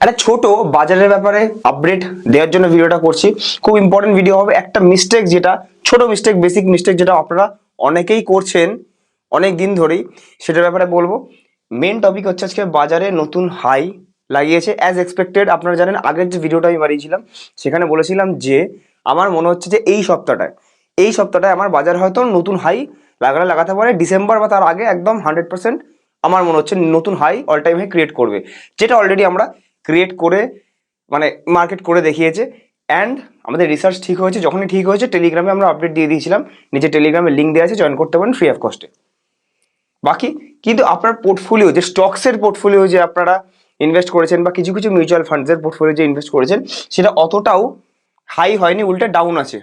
একটা ছোট বাজারের ব্যাপারে আপডেট দেওয়ার জন্য ভিডিওটা করছি। খুব ইম্পর্টেন্ট ভিডিও হবে। একটা মিস্টেক যেটা, ছোট মিস্টেক বেসিক মিস্টেক যেটা আপনারা অনেকেই করছেন অনেক দিন ধরেই, সেটার ব্যাপারে বলব। মেন টপিক হচ্ছে আজকে বাজারে নতুন হাই লাগিয়েছে। অ্যাজ এক্সপেক্টেড আপনারা জানেন, আগের যে ভিডিওটা আমি বানিয়েছিলাম, সেখানে বলেছিলাম যে আমার মনে হচ্ছে যে এই সপ্তাহটায় এই সপ্তাহটায় আমার বাজার হয়তো নতুন হাই লাগালে লাগাতে পারে। ডিসেম্বর বা তার আগে একদম হান্ড্রেড পার্সেন্ট আমার মনে হচ্ছে নতুন high all time high create করবে। যেটা অলরেডি আমরা ক্রিয়েট করে মানে মার্কেট করে দেখিয়েছে। অ্যান্ড আমাদের রিসার্চ ঠিক হয়েছে, যখনই ঠিক হয়েছে টেলিগ্রামে আমরা আপডেট দিয়ে দিয়েছিলাম। নিচে টেলিগ্রামে লিঙ্ক দেওয়া আছে জয়েন করতে পারেন ফ্রি অফ কস্টে বাকি, কিন্তু আপনার পোর্টফোলিও যে স্টকসের পোর্টফোলিও যে আপনারা ইনভেস্ট করেছেন বা কিছু কিছু মিউচুয়াল ফান্ডসের পোর্টফোলিও যে ইনভেস্ট করেছেন, সেটা অতটাও হাই হয়নি, উল্টে ডাউন আছে।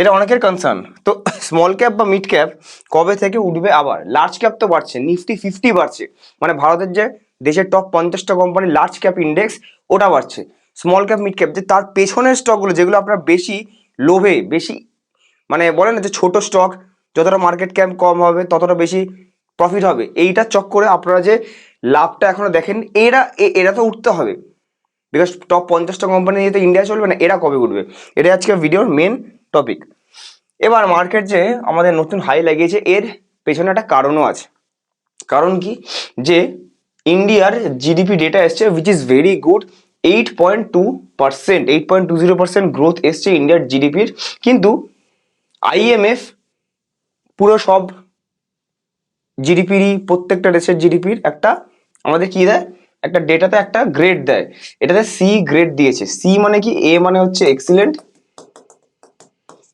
এটা অনেকের কনসার্ন তো স্মল ক্যাপ বা মিড ক্যাপ কবে থেকে উঠবে আবার? লার্জ ক্যাপ তো বাড়ছে, নিফটি ফিফটি বাড়ছে। মানে ভারতের যে দেশের টপ পঞ্চাশটা কোম্পানি লার্জ ক্যাপ ইন্ডেক্স ওটা বাড়ছে। স্মল ক্যাপ মিড ক্যাপ যে তার পেছনের স্টকগুলো যেগুলো আপনার বেশি লোভে, বেশি মানে বলে না যে ছোট স্টক যতটা মার্কেট ক্যাপ কম হবে, ততটা বেশি প্রফিট হবে। এইটা চক করে আপনারা যে লাভটা এখনও দেখেন, এরা এরা তো উঠতে হবে। বিকজ টপ পঞ্চাশটা কোম্পানি যেহেতু ইন্ডিয়া চলবে না, এরা কবে উঠবে? এটাই আজকে ভিডিওর মেন টপিক এবার মার্কেট যে আমাদের নতুন হাই লাগিয়েছে, এর পেছনে একটা কারণও আছে। কারণ কি? যে ইন্ডিয়ার জিডিপি ডেটা এসছে which is very good eight point two percent eight point two zero percent growth এসছে ইন্ডিয়ার জিডিপির কিন্তু আইএমএফ পুরো সব জিডিপিরই প্রত্যেকটা দেশের জিডিপির একটা আমাদের কি দেয়? একটা ডেটাতে একটা গ্রেড দেয়। এটাতে সি গ্রেড দিয়েছে। সি মানে কি? এ মানে হচ্ছে এক্সিলেন্ট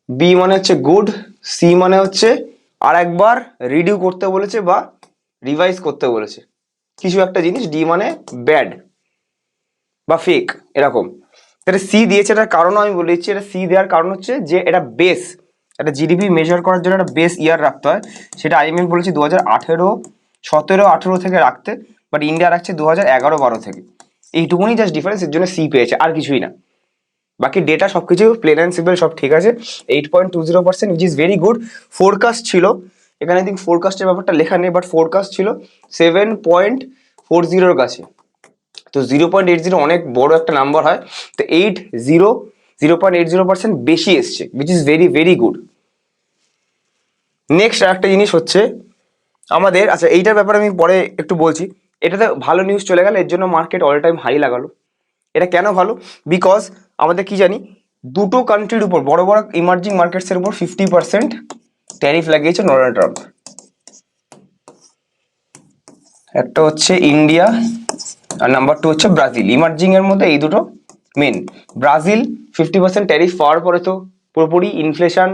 বি মানে হচ্ছে গুড সি মানে হচ্ছে আর একবার রিডিউ করতে বলেছে বা রিভাইজ করতে বলেছে। কিছু একটা জিনিস ডি মানে ব্যাড বা ফেক এরকম। এটা সি দিয়েছে এটার কারণ আমি বলে দিচ্ছি, এটা সি দেওয়ার কারণ হচ্ছে যে এটা বেস একটা জিডিপি মেজার করার জন্য একটা বেস ইয়ার রাখতে হয়। সেটা আইএমএফ বলেছে দু হাজার আঠেরো, সতেরো, আঠেরো থেকে রাখতে বাট ইন্ডিয়া রাখছে দু হাজার এগারো, বারো থেকে। এইটুকুনি জাস্ট ডিফারেন্স এর জন্য সি পেয়েছে, আর কিছুই না। বাকি ডেটা সব কিছু প্লেন অ্যান্ড সিম্পল সব ঠিক আছে। Eight point two zero percent which is very good forecast ছিল। এখানে থিঙ্ক ফোরকাস্টের ব্যাপারটা লেখা নেই বাট ফোরকাস্ট ছিল সেভেন পয়েন্ট ফোর জিরোর কাছে। তো জিরো পয়েন্ট এইট জিরো অনেক বড় একটা নাম্বার হয়। তো eight zero zero point eight zero percent বেশি এসছে which is very very good next একটা জিনিস হচ্ছে, আমাদের আচ্ছা এইটার ব্যাপারে আমি পরে একটু বলছি। এটাতে ভালো নিউজ চলে গেল, এর জন্য মার্কেট অল টাইম হাই লাগালো। এটা কেন ভালো? বিকজ আমাদের কি জানি, দুটো কান্ট্রির উপর, বড় বড় ইমার্জিং মার্কেটসের উপর ফিফটি পার্সেন্ট ট্যারিফ লাগিয়েছে ডোনাল্ড ট্রাম্প। একটা হচ্ছে ইন্ডিয়া আর নাম্বার টু হচ্ছে ব্রাজিল। ইমার্জিং এর মধ্যে এই দুটো main Brazil fifty percent tariff পাওয়ার পরে তো পুরোপুরি ইনফ্লেশন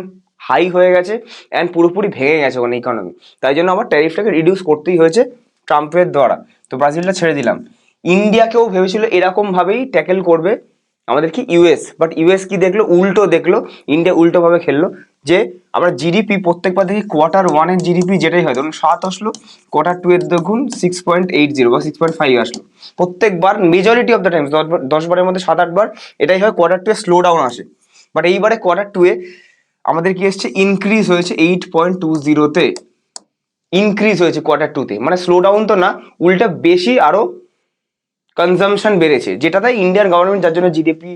হাই হয়ে গেছে অ্যান্ড পুরোপুরি ভেঙে গেছে ওখানে ইকোনমি তাই জন্য আবার ট্যারিফটাকে রিডিউস করতেই হয়েছে ট্রাম্পের দ্বারা। তো ব্রাজিলটা ছেড়ে দিলাম। ইন্ডিয়াকেও ভেবেছিল এরকমভাবেই ট্যাকেল করবে। আমাদের কি ইউএস বাট ইউএস কি দেখল? উল্টো দেখল ইন্ডিয়া উল্টো ভাবে খেললো, যে আমরা জিডিপি প্রত্যেকবার দেখি কোয়ার্টার ওয়ানের জিডিপি যেটাই হয়, ধরুন সাত আসলো কোয়ার্টার টু এর দেখুন সিক্স পয়েন্ট এইট জিরো বা সিক্স পয়েন্ট ফাইভ আসলো। প্রত্যেকবার মেজরিটি অফ দ্য টাইমস দশ বারের মধ্যে সাত আটবার এটাই হয় কোয়ার্টার টু এ স্লো ডাউন আসে। বাট এইবারে কোয়ার্টার টু এ আমাদের কি এসছে? ইনক্রিজ হয়েছে এইট পয়েন্ট টু জিরোতে ইনক্রিজ হয়েছে কোয়ার্টার টুতে মানে স্লো ডাউন তো না, উল্টা বেশি আরও কনজামশন বেড়েছে যেটাতে ইন্ডিয়ান গভর্নমেন্ট যার জন্য জিডিপি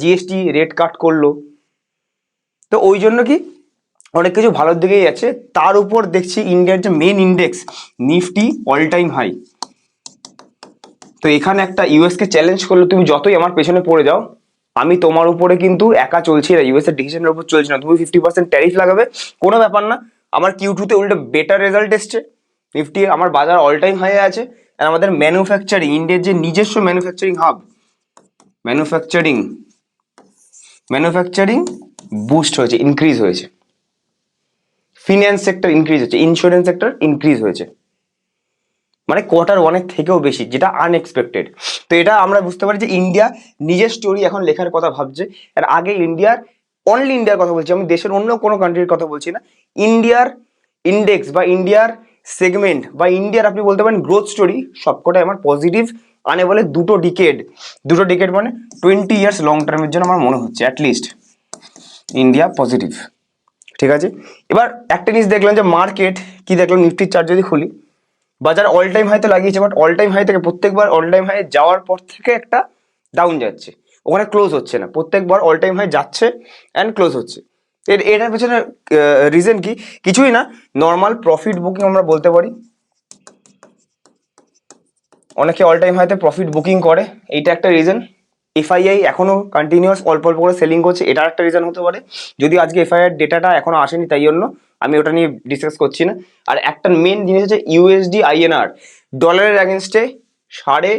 জিএসটি রেট কাট করল। তো ওই জন্য কি? অনেক কিছু ভালোর দিকেই যাচ্ছে। তার উপর দেখছি ইন্ডিয়ার যে main index Nifty all time high তো এখানে একটা ইউএস কে চ্যালেঞ্জ করল, তুমি যতই আমার পেছনে পড়ে যাও, আমি তোমার উপরে কিন্তু একা চলছি না ইউএস এর ডিসিশনের উপর চলছি না। তুমি ফিফটি পার্সেন্ট ট্যারিফ লাগাবে, কোনো ব্যাপার না। আমার কিউ টুতে উল্টো বেটার রেজাল্ট এসছে। নিফটি আমার বাজার অল টাইম হাই আছে। আর আমাদের ম্যানুফ্যাকচারিং ইন্ডিয়ার যে নিজস্ব manufacturing hub manufacturing manufacturing boost হয়েছে ইনক্রিজ হয়েছে। ফিন্যান্স সেক্টর ইনক্রিজ হয়েছে ইন্স্যুরেন্স সেক্টর ইনক্রিজ হয়েছে। মানে কোয়ার্টার ওয়ানের থেকেও বেশি, যেটা আনএক্সপেক্টেড তো এটা আমরা বুঝতে পারি যে ইন্ডিয়া নিজের স্টোরি এখন লেখার কথা ভাবছে। আর আগে ইন্ডিয়ার অনলি ইন্ডিয়ার কথা বলছি। আমি দেশের অন্য কোনো কান্ট্রির কথা বলছি না। ইন্ডিয়ার ইন্ডেক্স বা ইন্ডিয়ার সেগমেন্ট বা ইন্ডিয়ার আপনি বলতে পারেন গ্রোথ স্টোরি সবকটাই আমার পজিটিভ আনে বলে দুটো ডিকেড দুটো ডিকেড মানে টোয়েন্টি ইয়ার্স লং টার্মের জন্য আমার মনে হচ্ছে অ্যাটলিস্ট ইন্ডিয়া পজিটিভ ঠিক আছে? এবার একটা জিনিস দেখলাম যে মার্কেট কি দেখলাম? নিফটির চার্ট যদি খুলি, বাজার অল টাইম হাইতে লাগিয়েছে বাট অল টাইম হাই থেকে প্রত্যেকবার অল টাইম হাই যাওয়ার পর থেকে একটা ডাউন যাচ্ছে। ওখানে ক্লোজ হচ্ছে না। প্রত্যেকবার অল টাইম হাই যাচ্ছে অ্যান্ড ক্লোজ হচ্ছে। এর, এটার পেছনে রিজন কি? কিছুই না নর্মাল প্রফিট বুকিং আমরা বলতে পারি। অনেকে অল টাইম হাইতে প্রফিট বুকিং করে, এইটা একটা রিজন এফআইআই এখনও কন্টিনিউয়াস অল্প অল্প করে সেলিং করছে এটা একটা রিজন হতে পারে। যদি আজকে এফআইআর ডেটাটা এখনও আসেনি, তাই জন্য আমি ওটা নিয়ে ডিসকাস করছি না। আর একটা মেন জিনিস হচ্ছে ইউএসডি আইএনআর ডলারের অ্যাগেনস্টে সাড়ে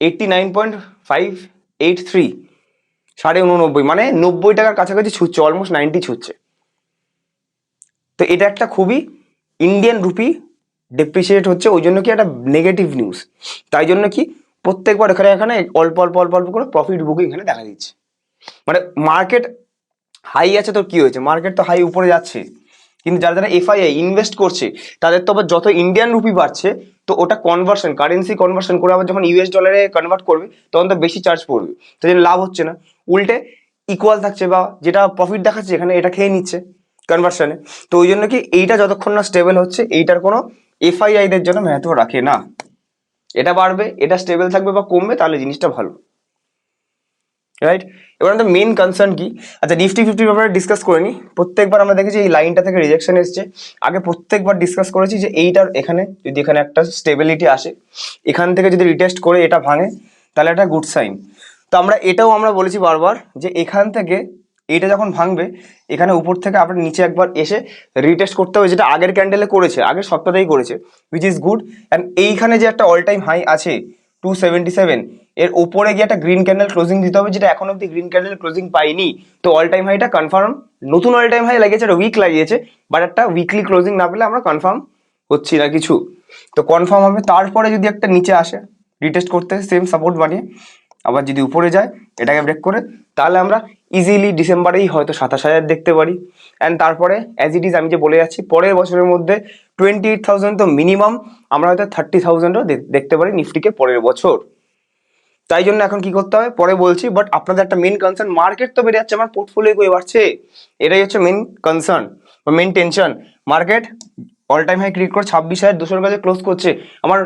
eighty nine point five eight three সাড়ে উননব্বই মানে নব্বই টাকার কাছাকাছি ছুটছে অলমোস্ট নাইনটি ছুটছে। তো এটা একটা খুবই ইন্ডিয়ান রুপি ডেপ্রিসিয়েট হচ্ছে, ওই জন্য কি একটা নেগেটিভ নিউজ তাই জন্য কি প্রত্যেকবার এখানে এখানে অল্প অল্প অল্প অল্প করে প্রফিট বুকিং এখানে দেখা দিচ্ছে। মানে মার্কেট হাই আছে তো কি হয়েছে? মার্কেট তো হাই উপরে যাচ্ছে। কিন্তু যারা যারা এফআইআই ইনভেস্ট করছে, তাদের তো আবার যত ইন্ডিয়ান রুপি বাড়ছে, তো ওটা কনভার্সন কারেন্সি কনভার্সন করে আবার যখন ইউএস ডলারে কনভার্ট করবে, তখন তো বেশি চার্জ পড়বে। তো লাভ হচ্ছে না। উল্টে ইকুয়াল থাকছে বা যেটা প্রফিট দেখাচ্ছে এখানে এটা খেয়ে নিচ্ছে কনভার্সনে তো ওই জন্য কি এইটা যতক্ষণ না স্টেবল হচ্ছে, এইটার কোনো এফআইআইদের জন্য মেহত্ব রাখে না। এটা বাড়বে, এটা স্টেবল থাকবে বা কমবে, তাহলে জিনিসটা ভালো। রাইট এবার আমাদের মেন কনসার্ন কি? আচ্ছা নিফটি ফিফটির ব্যাপারে ডিসকাস করে নি। প্রত্যেকবার আমরা দেখেছি এই লাইনটা থেকে রিজেকশন এসছে। আগে প্রত্যেকবার ডিসকাস করেছি যে এইটার এখানে যদি এখানে একটা স্টেবিলিটি আসে, এখান থেকে যদি রিটেস্ট করে এটা ভাঙে, তাহলে একটা গুড সাইন তো আমরা এটাও আমরা বলেছি বারবার যে এখান থেকে এটা যখন ভাঙবে, এখানে উপর থেকে আপনার নিচে একবার এসে রিটেস্ট করতে হবে, যেটা আগের ক্যান্ডেলে করেছে, আগের সপ্তাহতেই করেছে উইচ ইজ গুড অ্যান্ড এইখানে যে একটা অল টাইম হাই আছে টু সেভেন্টি সেভেন এর উপরে গিয়ে একটা গ্রিন ক্যান্ডেল ক্লোজিং দিতে হবে, যেটা এখন অব্দি গ্রিন ক্যান্ডেল ক্লোজিং পাইনি। তো অল টাইম হাইটা কনফার্ম নতুন অল টাইম হাই লাগিয়েছে একটা উইক লাগিয়েছে বাট একটা উইকলি ক্লোজিং না পেলে আমরা কনফার্ম হচ্ছি না কিছু। তো কনফার্ম হবে, তারপরে যদি একটা নিচে আসে রিটেস্ট করতে সেম সাপোর্ট বানিয়ে আবার যদি উপরে যায়, এটাকে ব্রেক করে, তাহলে আমরা ইজিলি ডিসেম্বরেই হয়তো সাতাশ হাজার দেখতে পারি। অ্যান্ড তারপরে অ্যাজ ইট ইজ আমি যে বলে যাচ্ছি, পরের বছরের মধ্যে টোয়েন্টি এইট থাউজেন্ড তো মিনিমাম আমরা হয়তো থার্টি থাউজেন্ডও দেখতে পারি নিফটিকে পরের বছর। তাই জন্য এখন কি করতে হবে? পরে বলছি বাট আপনাদের একটা মেন কনসার্ন মার্কেট তো বেড়ে যাচ্ছে, আমার পোর্টফোলিও কই বাড়ছে। এটাই হচ্ছে main concern main tension market all time high create করে ছাব্বিশ হাজার দুশোর কাছে ক্লোজ করছে। আমার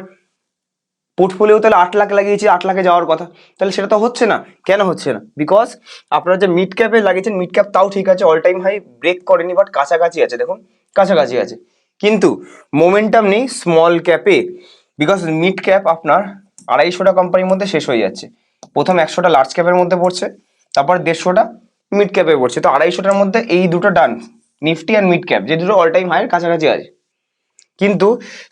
পোর্টফোলিও তাহলে আট লাখ লাগিয়েছি, আট লাখে যাওয়ার কথা। তাহলে সেটা তো হচ্ছে না। কেন হচ্ছে না? বিকজ আপনারা যে মিড ক্যাপে লাগিয়েছেন মিড ক্যাপ তাও ঠিক আছে অল টাইম হাই ব্রেক করেনি বাট কাছাকাছি আছে, দেখুন, কাছাকাছি আছে। কিন্তু মোমেন্টাম নেই স্মল ক্যাপে বিকজ মিড ক্যাপ আপনার আড়াইশোটা কোম্পানির মধ্যে শেষ হয়ে যাচ্ছে। প্রথম একশোটা লার্জ ক্যাপের মধ্যে পড়ছে, তারপর দেড়শোটা মিড ক্যাপে পড়ছে। তো আড়াইশোটার মধ্যে এই দুটো ডান নিফটি আর মিড ক্যাপ যে দুটো অল টাইম হাইয়ের কাছাকাছি আছে। কিন্তু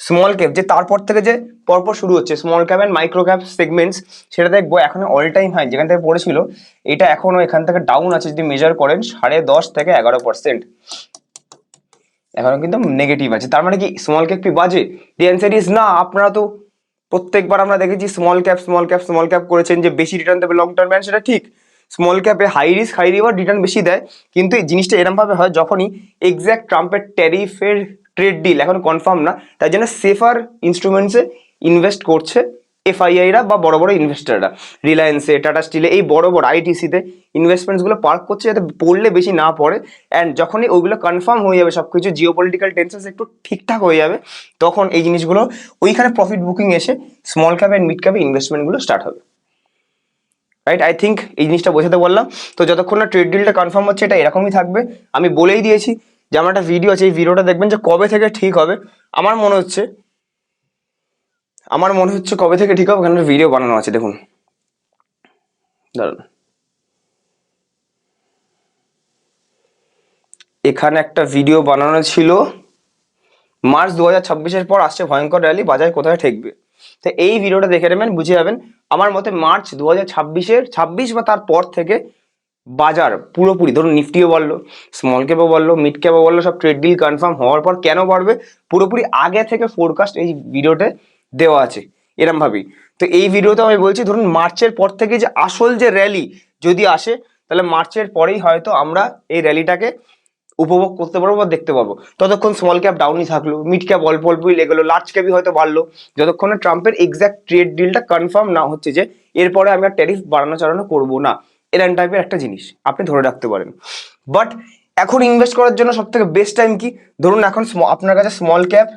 স্মল ক্যাপ যে তারপর থেকে যে পরপর শুরু হচ্ছে small cap and micro cap segments সেটা দেখব এখন অল টাইম হাই যেখান থেকে পড়েছিল, এটা এখনও এখান থেকে ডাউন আছে যদি মেজার করেন, সাড়ে দশ থেকে এগারো পার্সেন্ট এখনও কিন্তু নেগেটিভ আছে, তার মানে কি স্মল ক্যাপ কি বাজে? দি অ্যান্সার ইজ না, আপনারা তো প্রত্যেকবার আমরা দেখেছি small cap small cap small cap করেছেন যে বেশি রিটার্ন দেবে লং টার্ম সেটা ঠিক। Small ক্যাপে high risk high reward return বেশি দেয়, কিন্তু এই জিনিসটা এরমভাবে হয় যখনই এক্স্যাক্ট ট্রাম্পের ট্যারিফের ট্রেড ডিল এখন কনফার্ম না, তাই জন্য সেফার ইনস্ট্রুমেন্টসে ইনভেস্ট করছে এফআইআইরা বা বড় বড় ইনভেস্টাররা রিলায়েন্সে টাটা স্টিলে এই বড় বড় আইটিসিতে ইনভেস্টমেন্টসগুলো পার্ক করছে যাতে পড়লে বেশি না পড়ে। অ্যান্ড যখনই ওইগুলো কনফার্ম হয়ে যাবে সব কিছু জিও পলিটিক্যাল টেন্সেন্স একটু ঠিকঠাক হয়ে যাবে, তখন এই জিনিসগুলো, ওইখানে প্রফিট বুকিং এসে স্মল ক্যাপ অ্যান্ড মিড ক্যাপে ইনভেস্টমেন্টগুলো স্টার্ট হবে। রাইট আই থিঙ্ক এই জিনিসটা বোঝাতে বললাম। তো যতক্ষণ না ট্রেড ডিলটা কনফার্ম হচ্ছে, এটা এরকমই থাকবে। আমি বলেই দিয়েছি যে আমার একটা ভিডিও আছে, এই ভিডিওটা দেখবেন যে কবে থেকে ঠিক হবে। আমার মনে হচ্ছে, আমার মনে হচ্ছে কবে থেকে ঠিক হবে ওখানে ভিডিও বানানো আছে, দেখুন। দাঁড়ান। এখানে একটা ভিডিও বানানো ছিল, মার্চ দু হাজার ছাব্বিশের পর আসছে ভয়ঙ্কর র্যালি বাজার কোথায় ঠেকবে। তো এই ভিডিওটা দেখে নেবেন, বুঝে যাবেন, আমার মতে মার্চ দু হাজার ছাব্বিশের, ছাব্বিশ বা তার পর থেকে বাজার পুরোপুরি। ধরুন নিফটিও বলল স্মল ক্যাপও বলল মিড ক্যাপও বলল সব ট্রেড ডিল কনফার্ম হওয়ার পর কেন বাড়বে? পুরোপুরি আগে থেকে ফোরকাস্ট এই ভিডিওতে দেওয়া আছে এরম ভাবেই তো এই ভিডিওতে আমি বলছি, ধরুন মার্চের পর থেকে যে আসল যে র্যালি যদি আসে, তাহলে মার্চের পরেই হয়তো আমরা এই র্যালিটাকে উপভোগ করতে পারব বা দেখতে পাবো ততক্ষণ স্মল ক্যাপ ডাউনই থাকল মিড ক্যাপ অল্প অল্পই লেগেলো লার্জ ক্যাপই হয়তো বাড়লো। যতক্ষণে ট্রাম্পের এক্সাক্ট ট্রেড ডিলটা কনফার্ম না হচ্ছে যে, এরপরে আমরা ট্যারিফ বাড়ানো চালানো করব না। এরকম টাইপের একটা জিনিস, আপনি ধরে রাখতে পারেন। বাট এখন ইনভেস্ট করার জন্য সব থেকে বেস্ট টাইম কি? ধরুন এখন আপনার কাছে স্মল ক্যাপ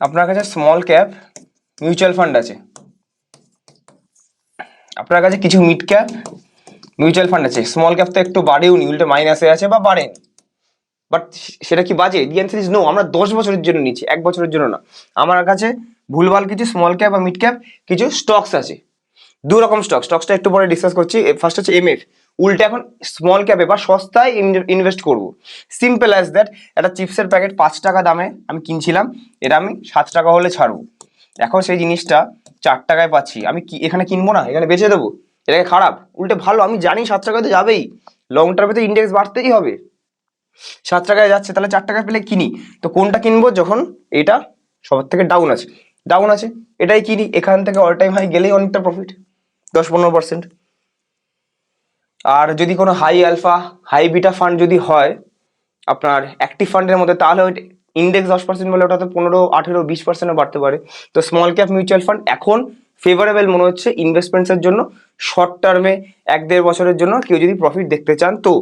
আপনার কাছে স্মল ক্যাপ মিউচুয়াল ফান্ড আছে। আপনার কাছে কিছু মিড ক্যাপ মিউচুয়াল ফান্ড আছে। স্মল ক্যাপ তো একটু বাড়েও নি, উল্টে মাইনাসে আছে বা বাড়েন বাট সেটা কি বাজে? দি অ্যান্সার ইজ নো আমরা দশ বছরের জন্য নিচ্ছি, এক বছরের জন্য না। আমার কাছে ভুলভাল কিছু স্মল ক্যাপ বা মিড ক্যাপ কিছু স্টকস আছে। দু রকম স্টক স্টকসটা একটু পরে ডিসকাস করছি। ফার্স্ট হচ্ছে এমএফ উল্টে এখন স্মল ক্যাপে বা সস্তায় ইনভেস্ট করব। সিম্পল অ্যাজ দ্যাট একটা চিপসের প্যাকেট পাঁচ টাকা দামে আমি কিনছিলাম, এটা আমি সাত টাকা হলে ছাড়বো। এখন সেই জিনিসটা চার টাকায় পাচ্ছি। আমি কি, এখানে কিনবো না? এখানে বেচে দেবো? এটাকে খারাপ? উল্টে ভালো, আমি জানি সাত টাকায় তো যাবেই। লং টার্মে তো ইন্ডেক্স বাড়তেই হবে। সাত টাকায় যাচ্ছে, তাহলে চার টাকায় পেলে কিনি? তো কোনটা কিনবো যখন? এটা সবার থেকে ডাউন আছে। ডাউন আছে, এটাই কিনি। এখান থেকে অল টাইম হাই গেলেই অনেকটা প্রফিট দশ পনেরো পার্সেন্ট আর যদি কোনো high alpha high beta fund যদি হয়, আপনার অ্যাক্টিভ ফান্ডের মধ্যে, তাহলে ইন্ডেক্স দশ পার্সেন্ট বলে ওটাতে পনেরো, আঠেরো, বিশ পার্সেন্টও বাড়তে পারে। তো স্মল ক্যাপ মিউচুয়াল ফান্ড এখন ফেভারেবল মনে হচ্ছে ইনভেস্টমেন্টসের জন্য। শর্ট টার্মে এক দেড় বছরের জন্য কেউ যদি প্রফিট দেখতে চান তো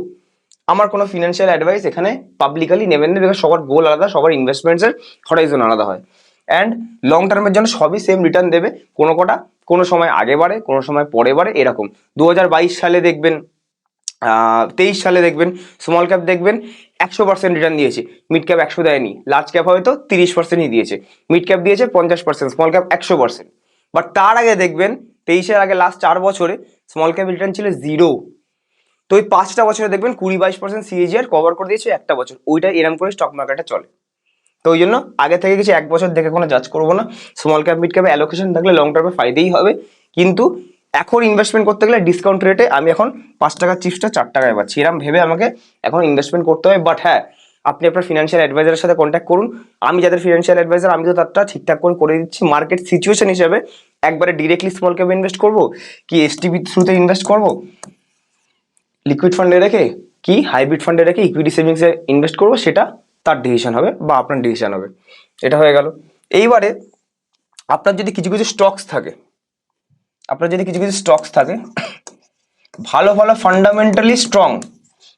আমার কোনো ফিনান্সিয়াল অ্যাডভাইস এখানে পাবলিকালি নেবেন না বিকজ সবার গোল আলাদা, সবার ইনভেস্টমেন্টসের হরাইজন আলাদা হয়। অ্যান্ড লং টার্মের জন্য সবই সেম রিটার্ন দেবে। কোনো কটা, কোনো সময় আগে বাড়ে, কোনো সময় পরে বাড়ে, এরকম। দু হাজার বাইশ সালে দেখবেন তেইশ সালে দেখবেন স্মল ক্যাপ দেখবেন, একশো পার্সেন্ট রিটার্ন দিয়েছে। মিড ক্যাপ একশো দেয়নি। লার্জ ক্যাপ হয়তো তিরিশ পার্সেন্টই দিয়েছে। মিড ক্যাপ দিয়েছে পঞ্চাশ পার্সেন্ট স্মল ক্যাপ একশো পার্সেন্ট বাট তার আগে দেখবেন, তেইশের আগে লাস্ট চার বছরে স্মল ক্যাপ রিটার্ন ছিল জিরো তো ওই পাঁচটা বছরে দেখবেন কুড়ি বাইশ পার্সেন্ট সিএজিআর কভার করে দিয়েছে একটা বছর। ওইটা এরম করে স্টক মার্কেটে চলে। তো ওই জন্য আগে থেকে কিছু এক বছর দেখে কোনো জাজ করব না। স্মল ক্যাপ মিড ক্যাপে অ্যালোকেশন থাকলে লং টার্মে ফায়দাই হবে। কিন্তু এখন ইনভেস্টমেন্ট করতে গেলে ডিসকাউন্ট রেটে আমি এখন পাঁচ টাকার চিপসটা চার টাকায় পাচ্ছি। এরম ভেবে আমাকে এখন ইনভেস্টমেন্ট করতে হবে। বাট হ্যাঁ আপনি আপনার ফিনান্সিয়াল অ্যাডভাইজারের সাথে কন্ট্যাক্ট করুন। আমি যাদের ফিনান্সিয়াল অ্যাডভাইজার আমি তো তারটা ঠিকঠাক করে করে দিচ্ছি। মার্কেট সিচুয়েশন হিসেবে একবারে ডিরেক্টলি স্মল ক্যাপে ইনভেস্ট করব? কি এসটিভি থ্রুতে ইনভেস্ট করব? লিকুইড ফান্ডে রেখে কি হাইব্রিড ফান্ডে রেখে ইকুইটি সেভিংসে ইনভেস্ট করব? সেটা তার ডিসিশন হবে বা আপনার ডিসিশন হবে। এটা হয়ে গেল। এইবারে আপনার যদি কিছু কিছু স্টকস থাকে, আপনার যদি কিছু কিছু স্টকস থাকে, ভালো ভালো ফান্ডামেন্টালি স্ট্রং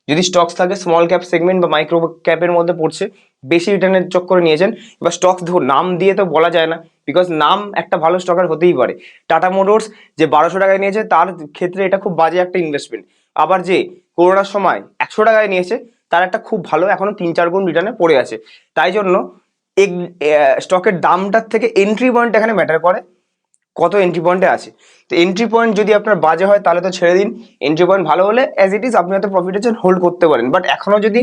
যদি স্টকস থাকে স্মল ক্যাপ সেগমেন্ট বা মাইক্রো ক্যাপের মধ্যে পড়ছে, বেশি রিটার্নের চক্করে নিয়েছেন এবার স্টকস নাম দিয়ে তো বলা যায় না বিকজ নাম একটা ভালো স্টকার হতেই পারে। টাটা মোটরস যে বারোশো টাকায় নিয়েছে, তার ক্ষেত্রে এটা খুব বাজে একটা ইনভেস্টমেন্ট আবার যে করোনার সময় একশো টাকায় নিয়েছে তার একটা খুব ভালো এখনও তিন চার গুণ রিটার্নে পড়ে আছে। তাই জন্য এক স্টকের দামটার থেকে এন্ট্রি পয়েন্ট এখানে ম্যাটার করে কত এন্ট্রি পয়েন্টে আছে। তো এন্ট্রি পয়েন্ট যদি আপনার বাজে হয় তাহলে তো ছেড়ে দিন। এন্ট্রি পয়েন্ট ভালো হলে অ্যাজ ইট ইজ আপনি হয়তো প্রফিট হচ্ছেন হোল্ড করতে পারেন। বাট এখনও যদি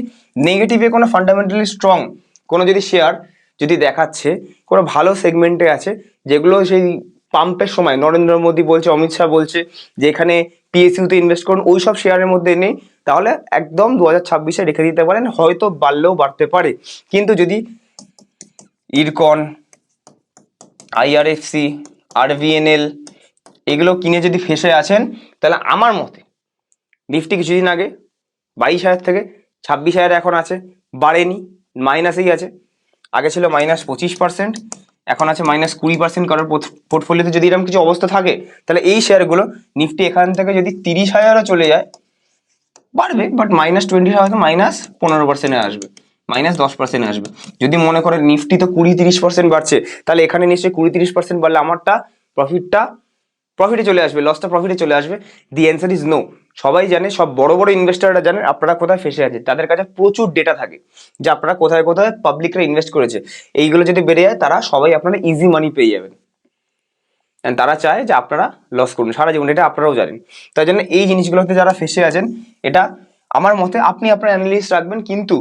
নেগেটিভে কোনো ফান্ডামেন্টালি স্ট্রং কোনো যদি শেয়ার যদি দেখাচ্ছে, কোনো ভালো সেগমেন্টে আছে, যেগুলো সেই পাম্পের সময় নরেন্দ্র মোদী বলছে, অমিত শাহ বলছে যে এখানে পিএসইউতে ইনভেস্ট করুন ওই সব শেয়ারের মধ্যে নেই, তাহলে একদম দু হাজার ছাব্বিশে রেখে দিতে পারেন, হয়তো বাড়লেও বাড়তে পারে। কিন্তু যদি ইরকন আইআরএফসি আরভিএনএল এগুলো কিনে যদি ফেসে আছেন, তাহলে আমার মতে নিফটি কিছুদিন আগে, বাইশ হাজার থেকে ছাব্বিশ হাজার এখন আছে, বাড়েনি মাইনাসেই আছে। আগে ছিল মাইনাস পঁচিশ পার্সেন্ট এখন আছে মাইনাস কুড়ি পার্সেন্ট কারোর পোর্টফোলিওতে যদি এরকম কিছু অবস্থা থাকে, তাহলে এই শেয়ারগুলো নিফটি এখান থেকে যদি তিরিশ হাজারও চলে যায়, বাড়বে বাট মাইনাস টোয়েন্টি হয়তো মাইনাস পনেরো পার্সেন্টে আসবে মাইনাস দশ পার্সেন্ট আসবে। যদি মনে করেন নিফটি তো কুড়ি তিরিশ পার্সেন্ট বাড়ছে, তাহলে এখানে নিশ্চয়ই কুড়ি তিরিশ পার্সেন্ট বাড়লে আমারটা প্রফিটটা প্রফিটে চলে আসবে লসটা প্রফিটে চলে আসবে। দি অ্যান্সার ইজ নো সবাই জানে, সব বড় বড় ইনভেস্টাররা জানেন আপনারা কোথায় ফেসে আছে তাদের কাছে প্রচুর ডেটা থাকে যে আপনারা কোথায় কোথায় পাবলিকরা ইনভেস্ট করেছে। এইগুলো যদি বেড়ে যায়, তারা সবাই আপনারা ইজি মানি পেয়ে যাবেন। And তারা চায় যে আপনারা লস করুন। সারা জীবন, এটা আপনারাও জানেন। তাই জন্য এই জিনিসগুলোতে যারা ফেসে আছেন, এটা আমার মতে আপনি আপনার অ্যানালিস্ট রাখবেন, কিন্তু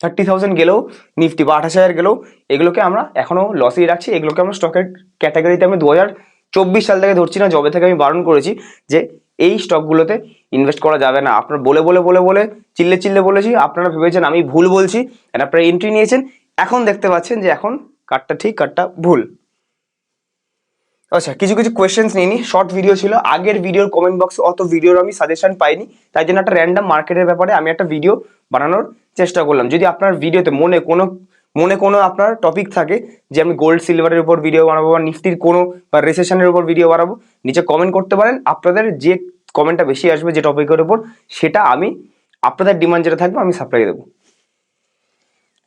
থার্টি থাউজেন্ড গেলেও নিফটি বা আঠাশ হাজার গেলেও, এগুলোকে আমরা এখনও লসেই রাখছি। এগুলোকে আমরা স্টকের ক্যাটাগরিতে আমি দু হাজার চব্বিশ সাল থেকে ধরছি না জবে থেকে আমি বারণ করেছি যে এই স্টকগুলোতে ইনভেস্ট করা যাবে না। আপনার বলে বলে বলে বলে, চিল্লে চিল্লে বলেছি, আপনারা ভেবেছেন আমি ভুল বলছি and আপনারা এন্ট্রি নিয়েছেন, এখন দেখতে পাচ্ছেন যে এখন কারটা ঠিক কারটা ভুল। আচ্ছা কিছু কিছু কোয়েশ্চেন্স নিয়ে নি। শর্ট ভিডিও ছিল, আগের ভিডিওর কমেন্ট বক্সে অত ভিডিওর আমি সাজেশন পাইনি, তাই জন্য একটা র্যান্ডাম মার্কেটের ব্যাপারে আমি একটা ভিডিও বানানোর চেষ্টা করলাম। যদি আপনার ভিডিওতে মনে কোনো মনে কোনো আপনার টপিক থাকে যে আমি গোল্ড সিলভারের উপর ভিডিও বানাবো বা নিফটির কোনো বা রেসেশনের উপর ভিডিও বানাবো, নিচে কমেন্ট করতে পারেন। আপনাদের যে কমেন্টটা বেশি আসবে যে টপিকের উপর, সেটা আমি আপনাদের ডিমান্ড যেটা থাকবে আমি সাপ্লাই দেবো।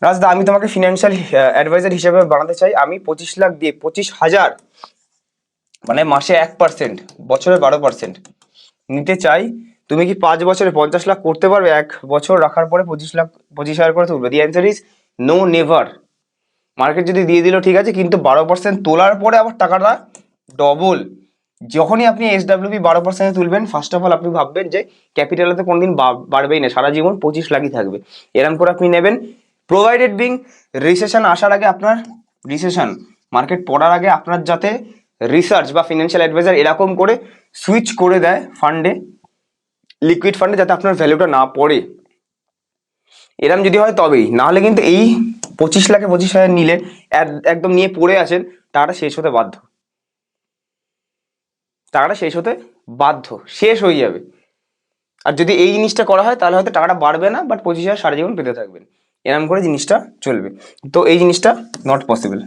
রাজদা, আমি তোমাকে ফিনান্সিয়াল অ্যাডভাইজার হিসেবে বানাতে চাই। আমি পঁচিশ লাখ দিয়ে, পঁচিশ হাজার মানে মাসে এক পার্সেন্ট বছরে বারো পার্সেন্ট নিতে চাই। তুমি কি পাঁচ বছরে পঞ্চাশ লাখ করতে পারবে? এক বছর রাখার পরে পঁচিশ লাখ, পঁচিশ হাজার করে তুলবে। The answer is no never market যদি দিয়ে দিল, ঠিক আছে, কিন্তু বারো পার্সেন্ট তোলার পরে আবার টাকাটা ডবল যখনই আপনি এস ডাব্লিউবি বারো পার্সেন্টে তুলবেন ফার্স্ট অফ অল আপনি ভাববেন যে ক্যাপিটালে তো কোনোদিন বাড়বেই না, সারা জীবন পঁচিশ লাখই থাকবে। এরকম করে আপনি নেবেন। প্রোভাইডেড বিং রিসেশন আসার আগে আপনার রিসেশন মার্কেট পড়ার আগে আপনার যাতে রিসার্চ বা ফিনান্সিয়াল অ্যাডভাইজার এরকম করে সুইচ করে দেয় ফান্ডে লিকুইড ফান্ডে যাতে আপনার ভ্যালুটা না পড়ে। এরম যদি হয় তবেই। নাহলে কিন্তু এই পঁচিশ লাখে পঁচিশ হাজার নিলে এক- একদম নিয়ে পড়ে আছেন, টাকাটা শেষ হতে বাধ্য। টাকাটা শেষ হতে বাধ্য। শেষ হয়ে যাবে। আর যদি এই জিনিসটা করা হয়, তাহলে হয়তো টাকাটা বাড়বে না বাট পঁচিশ হাজার সারা জীবন পেতে থাকবেন। এরম করে জিনিসটা চলবে। তো এই জিনিসটা নট পসিবল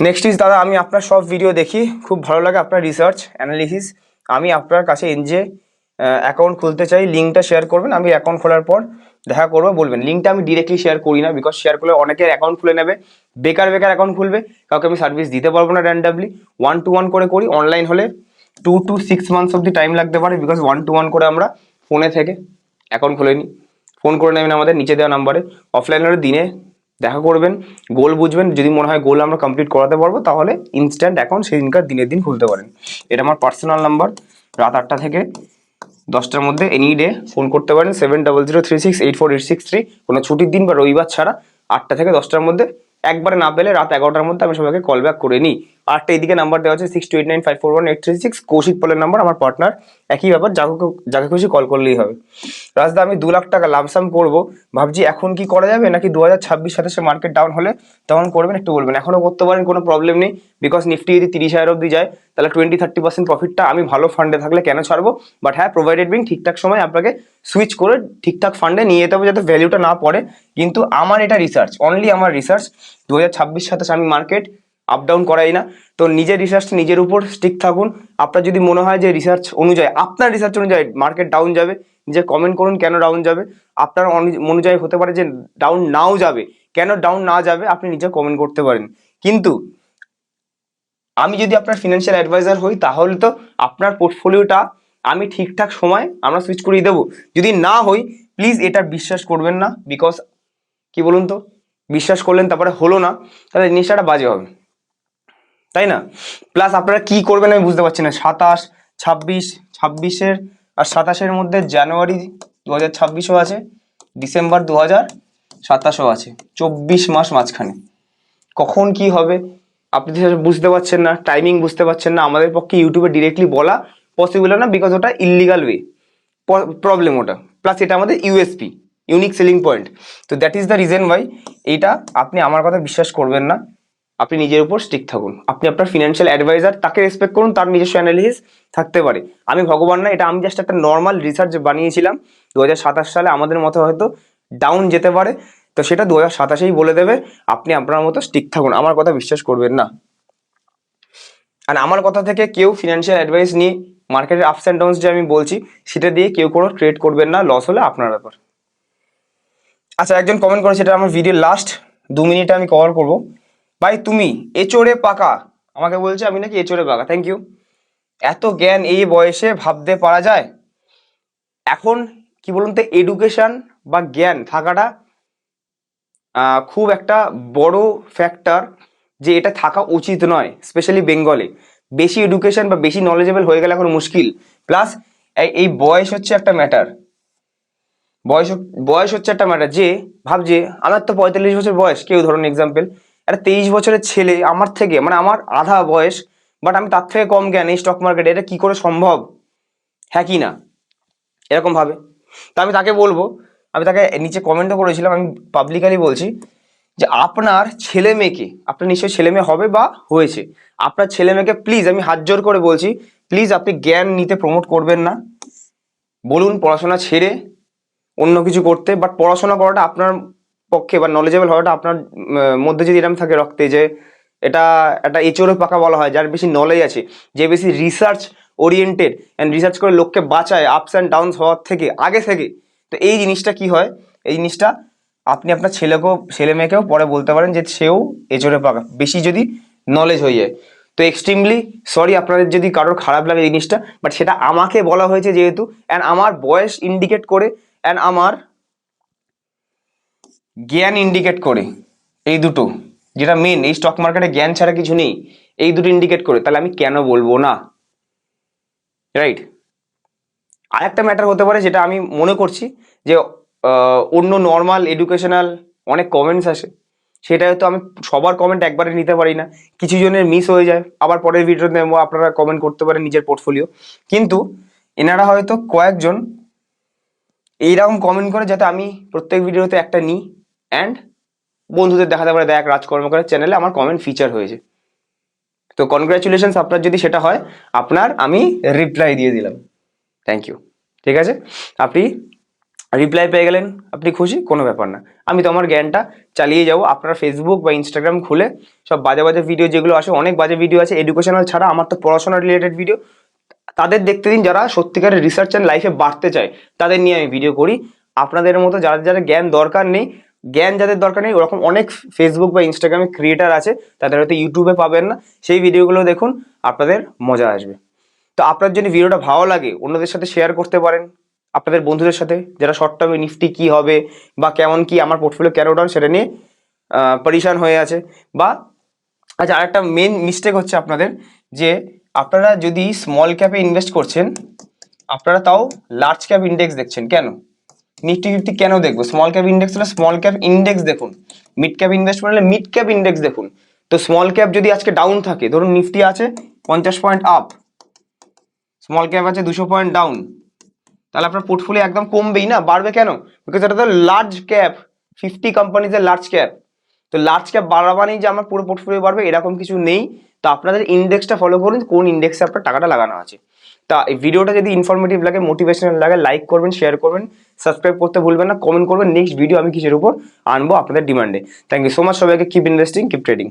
নেক্সট ইজ দাদা, আমি আপনার সব ভিডিও দেখি। খুব ভালো লাগে আপনার রিসার্চ অ্যানালিসিস আমি আপনার কাছে এনজে অ্যাকাউন্ট খুলতে চাই লিঙ্কটা শেয়ার করবেন, আমি অ্যাকাউন্ট খোলার পর দেখা করব, বলবেন। লিঙ্কটা আমি ডিরেক্টলি শেয়ার করি না বিকজ শেয়ার করলে অনেকের অ্যাকাউন্ট খুলে নেবে। বেকার বেকার অ্যাকাউন্ট খুলবে, কাউকে আমি সার্ভিস দিতে পারব না র্যান্ডামলি ওয়ান টু ওয়ান করে করি অনলাইন হলে টু টু সিক্স মান্থস অব্দি টাইম লাগতে পারে বিকজ ওয়ান টু ওয়ান করে আমরা ফোনে থেকে অ্যাকাউন্ট খুলে নিই। ফোন করে নেবেন আমাদের নিচে দেওয়া নাম্বারে অফলাইন হলে দিনে দেখা করবেন গোল বুঝবেন, যদি মনে হয় গোল আমরা কমপ্লিট করাতে পারব, তাহলে ইনস্ট্যান্ট অ্যাকাউন্ট সেদিনকার দিনের দিন খুলতে পারেন। এটা আমার পার্সোনাল নাম্বার রাত আটটা থেকে দশটার মধ্যে এনি ডে ফোন করতে পারেন seven double zero three six eight four eight six three কোনো ছুটির দিন বা রবিবার ছাড়া আটটা থেকে দশটার মধ্যে। একবারে না পেলে রাত এগারোটার মধ্যে আমি সবাইকে কল ব্যাক করে নিই। আটটা এদিকে নাম্বার দেওয়া আছে six two eight nine five four one eight three six Kaushik পলের নাম্বার আমার পার্টনার একই ব্যাপার, যাকে যাকে খুশি কল করলেই হবে। রাজদা, আমি দু লাখ টাকা লামসাম করব। ভাবছি এখন কি করা যাবে, নাকি দু হাজার ছাব্বিশ সাতাশে মার্কেট ডাউন হলে তখন করবেন? একটু বলবেন। এখনও করতে পারেন, কোনো প্রবলেম নেই। বিকজ নিফটি যদি তিরিশ হাজার অব্দি যায়, তাহলে টোয়েন্টি থার্টি পার্সেন্ট প্রফিটটা আমি ভালো ফান্ডে থাকলে কেন ছাড়বো? বাট হ্যাঁ প্রোভাইডেড বিং ঠিকঠাক সময় আপনাকে সুইচ করে ঠিকঠাক ফান্ডে নিয়ে যেতে হবে, যাতে ভ্যালুটা না পড়ে। কিন্তু আমার এটা রিসার্চ অনলি আমার রিসার্চ দু হাজার ছাব্বিশ সাতাশে আমি মার্কেট আপ ডাউন করাই না। তো নিজের রিসার্চ নিজের উপর স্টিক থাকুন। আপনার যদি মনে হয় যে রিসার্চ অনুযায়ী, আপনার রিসার্চ অনুযায়ী মার্কেট ডাউন যাবে, নিজে কমেন্ট করুন কেন ডাউন যাবে। আপনার অনুযায়ী হতে পারে যে ডাউন নাও যাবে। কেন ডাউন না যাবে, আপনি নিজে কমেন্ট করতে পারেন। কিন্তু আমি যদি আপনার ফিনান্সিয়াল অ্যাডভাইজার হই, তাহলে তো আপনার পোর্টফোলিওটা আমি ঠিকঠাক সময় আমরা সুইচ করিয়ে দেবো। যদি না হই প্লিজ এটা বিশ্বাস করবেন না বিকজ কি বলুন তো? বিশ্বাস করলেন তারপরে হলো না, তাহলে জিনিসটা বাজে হবে। তাই না? প্লাস আপনারা কি করবেন আমি বুঝতে পারছি না। সাতাশ, ছাব্বিশ, ছাব্বিশের আর সাতাশের মধ্যে জানুয়ারি দু হাজার ছাব্বিশও আছে, ডিসেম্বর দু হাজার সাতাশও আছে। চব্বিশ মাস মাঝখানে। কখন কি হবে আপনি সেটা বুঝতে পারছেন না টাইমিং বুঝতে পারছেন না, আমাদের পক্ষে ইউটিউবে ডিরেক্টলি বলা পসিবল না বিকজ ওটা ইলিগাল ওয়ে প্রবলেম ওটা। প্লাস এটা আমাদের ইউএসপি ইউনিক সেলিং পয়েন্ট তো that is the reason why এইটা আপনি আমার কথা বিশ্বাস করবেন না। আপনি নিজের উপর স্টিক থাকুন। আপনি আপনার ফিনান্সিয়াল অ্যাডভাইজার তাকে রেসপেক্ট করুন, তার নিজস্ব অ্যানালিসিস থাকতে পারে। আমি ভগবান না এটা আমি জাস্ট একটা নর্মাল রিসার্চ বানিয়েছিলাম। দু হাজার সাতাশ সালে আমাদের মতো হয়তো ডাউন যেতে পারে। তো সেটা দু হাজার সাতাশেই বলে দেবে, আপনি আপনার মতো স্টিক থাকুন। আমার কথা বিশ্বাস করবেন না। আর আমার কথা থেকে কেউ ফিনান্সিয়াল অ্যাডভাইস নিয়ে মার্কেটের আপস অ্যান্ড ডাউনস যে আমি বলছি, সেটা দিয়ে কেউ কোনো ট্রেড করবেন না লস হলে আপনার ব্যাপার। আচ্ছা একজন কমেন্ট করেছে, এটা আমার ভিডিও লাস্ট দু মিনিটে আমি কভার করব। ভাই, তুমি এচোরে পাকা। আমাকে বলছে, আমি নাকি এচোরে পাকা। থ্যাংক ইউ এত জ্ঞান এই বয়সে ভাবতে পারা যায়? এখন কি বলুন তো এডুকেশন বা জ্ঞান থাকাটা খুব একটা বড় ফ্যাক্টর যে এটা থাকা উচিত নয় স্পেশালি বেঙ্গলে বেশি এডুকেশন বা বেশি নলেজেবল হয়ে গেলে এখন মুশকিল। প্লাস এই বয়স হচ্ছে একটা ম্যাটার বয়স বয়স হচ্ছে একটা ম্যাটার যে, ভাবছে, আমার তো পঁয়তাল্লিশ বছর বয়স, কেউ ধরুন এক্সাম্পল একটা তেইশ বছরের ছেলে, আমার থেকে মানে আমার আধা বয়স বাট আমি তার থেকে কম জ্ঞান এই স্টক মার্কেটে এটা কি করে সম্ভব? হ্যাঁ কি না? এরকমভাবে তা আমি তাকে বলব, আমি তাকে নিচে কমেন্টও করেছিলাম, আমি পাবলিকালি বলছি যে আপনার ছেলে মেয়েকে, আপনার নিশ্চয়ই ছেলে মেয়ে হবে বা হয়েছে, আপনার ছেলে মেয়েকে প্লিজ আমি হাত জোর করে বলছি প্লিজ আপনি জ্ঞান নিতে প্রমোট করবেন না। বলুন পড়াশোনা ছেড়ে অন্য কিছু করতে বাট পড়াশোনা করাটা আপনার পক্ষে বা নলেজেবল হওয়াটা আপনার মধ্যে যদি এরকম থাকে রক্তে যে এটা একটা এচোরে পাকা বলা হয়, যার বেশি নলেজ আছে, যে বেশি রিসার্চ ওরিয়েন্টেড অ্যান্ড রিসার্চ করে লোককে বাঁচায় আপস অ্যান্ড ডাউনস হওয়ার থেকে, আগে থেকে, তো এই জিনিসটা কি হয়? এই জিনিসটা আপনি আপনার ছেলেকেও, ছেলে মেয়েকেও পরে বলতে পারেন যে সেও এজোরে পাকা, বেশি যদি নলেজ হয়ে যায়। তো এক্সট্রিমলি সরি আপনাদের যদি কারোর খারাপ লাগে জিনিসটা বাট সেটা আমাকে বলা হয়েছে যেহেতু অ্যান্ড আমার বয়স ইন্ডিকেট করে অ্যান্ড আমার জ্ঞান ইন্ডিকেট করে, এই দুটো, যেটা মেন এই স্টক মার্কেটে জ্ঞান ছাড়া কিছু নেই, এই দুটো ইন্ডিকেট করে, তাহলে আমি কেন বলব না? রাইট আরেকটা ম্যাটার হতে পারে, যেটা আমি মনে করছি যে অন্য নর্মাল এডুকেশনাল অনেক কমেন্টস আসে সেটা হয়তো আমি সবার কমেন্ট একবারে নিতে পারি না, কিছু জনের মিস হয়ে যায়, আবার পরের ভিডিওতে আপনারা কমেন্ট করতে পারেন নিজের পোর্টফোলিও কিন্তু এনারা হয়তো কয়েকজন এইরকম কমেন্ট করে যাতে আমি প্রত্যেক ভিডিওতে একটা নিই অ্যান্ড বন্ধুদের দেখাতে পারে, দেখ রাজ কর্মকারের চ্যানেলে আমার কমেন্ট ফিচার হয়েছে। তো কনগ্রাচুলেশনস আপনার যদি সেটা হয়, আপনার আমি রিপ্লাই দিয়ে দিলাম। থ্যাংক ইউ ঠিক আছে? আপনি রিপ্লাই পেয়ে গেলেন, আপনি খুশি? কোনো ব্যাপার না। আমি তো আমার জ্ঞানটা চালিয়ে যাব। আপনারা ফেসবুক বা ইনস্টাগ্রাম খুলে সব বাজে বাজে ভিডিও যেগুলো আসে, অনেক বাজে ভিডিও আছে। এডুকেশনাল ছাড়া আমার তো পড়াশোনা রিলেটেড ভিডিও তাদের দেখতে দিন যারা সত্যিকারের রিসার্চ অ্যান্ড লাইফে বাড়তে চায়, তাদের নিয়ে আমি ভিডিও করি। আপনাদের মতো যারা যারা জ্ঞান দরকার নেই জ্ঞান যাদের দরকার নেই, ওরকম অনেক ফেসবুক বা ইনস্টাগ্রামে ক্রিয়েটার আছে, তাদের হয়তো ইউটিউবে পাবেন না। সেই ভিডিওগুলো দেখুন, আপনাদের মজা আসবে। তো আপনার যদি ভিডিওটা ভালো লাগে, অন্যদের সাথে শেয়ার করতে পারেন। আপনাদের বন্ধুদের সাথে, যারা শর্ট টার্মে নিফটি কী হবে, বা কেমন কি আমার পোর্টফোলিও কেন ডাউন সেটা নিয়ে পরিশান হয়ে আছে। বা আচ্ছা আরেকটা মেন মিস্টেক হচ্ছে আপনাদের, যে আপনারা যদি স্মল ক্যাপে ইনভেস্ট করছেন, আপনারা তাও লার্জ ক্যাপ ইন্ডেক্স দেখছেন। কেন? নিফটি ফিফটি কেন দেখব? স্মল ক্যাপ ইন্ডেক্স হলে স্মল ক্যাপ ইন্ডেক্স দেখুন। মিড ক্যাপ ইনভেস্ট করলে মিড ক্যাপ ইন্ডেক্স দেখুন। তো স্মল ক্যাপ যদি আজকে ডাউন থাকে, ধরুন নিফটি আছে পঞ্চাশ পয়েন্ট আপ স্মল ক্যাপ আছে দুশো পয়েন্ট ডাউন তাহলে আপনার পোর্টফোলিও একদম কমবেই না? বাড়বে কেন? বিকজ এটা তো লার্জ ক্যাপ ফিফটি কোম্পানিজের লার্জ ক্যাপ তো লার্জ ক্যাপ বাড়া যে আমার পুরো পোর্টফোলিও বাড়বে, এরকম কিছু নেই। তো আপনাদের ইন্ডেক্সটা ফলো করুন, কোন ইন্ডেক্সে আপনার টাকাটা লাগানো আছে। তা এই ভিডিওটা যদি ইনফরমেটিভ লাগে মোটিভেশনাল লাগে লাইক করবেন শেয়ার করবেন। সাবস্ক্রাইব করতে ভুলবেন না কমেন্ট করবেন। নেক্সট ভিডিও আমি কিসের উপর আনব আপনাদের ডিমান্ডে থ্যাংক ইউ সো মাচ সবাইকে কিপ ইনভেস্টিং কিপ ট্রেডিং